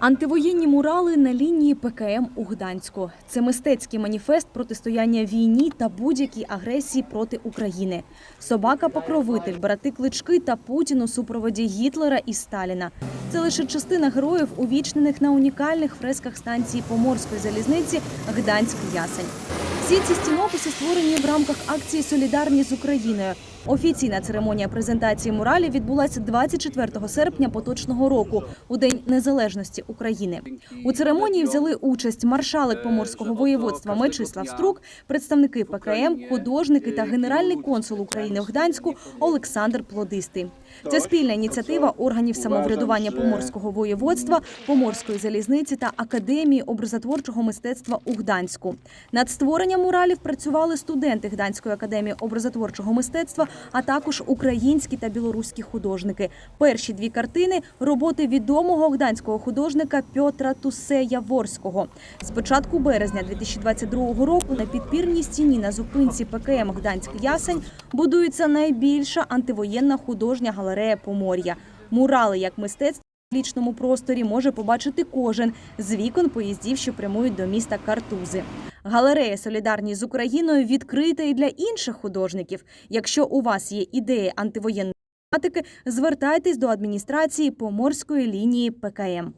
Антивоєнні мурали на лінії ПКМ у Гданську. Це мистецький маніфест протистояння війні та будь-якій агресії проти України. Собака-покровитель, брати клички та Путін у супроводі Гітлера і Сталіна. Це лише частина героїв, увічнених на унікальних фресках станції Поморської залізниці Гданськ Ясень. Всі ці стінописи створені в рамках акції Солідарні з Україною. Офіційна церемонія презентації муралів відбулася 24 серпня поточного року, у День Незалежності України. У церемонії взяли участь маршалик Поморського воєводства Мечислав Струк, представники ПКМ, художники та генеральний консул України в Гданську Олександр Плодистий. Це спільна ініціатива органів самоврядування Поморського воєводства, Поморської залізниці та Академії образотворчого мистецтва у Гданську. Над створенням муралів працювали студенти Гданської академії образотворчого мистецтва, а також українські та білоруські художники. Перші дві картини роботи відомого гданського художника Пьотра Тусе Яворського. З початку березня 2022 року на підпірній стіні на зупинці ПКМ Гданськ Ясень будується найбільша антивоєнна художня галерея Помор'я. Мурали як мистецтво. В публічному просторі може побачити кожен з вікон поїздів, що прямують до міста Картузи. Галерея Солідарність з Україною відкрита і для інших художників. Якщо у вас є ідеї антивоєнної тематики, звертайтесь до адміністрації поморської лінії ПКМ.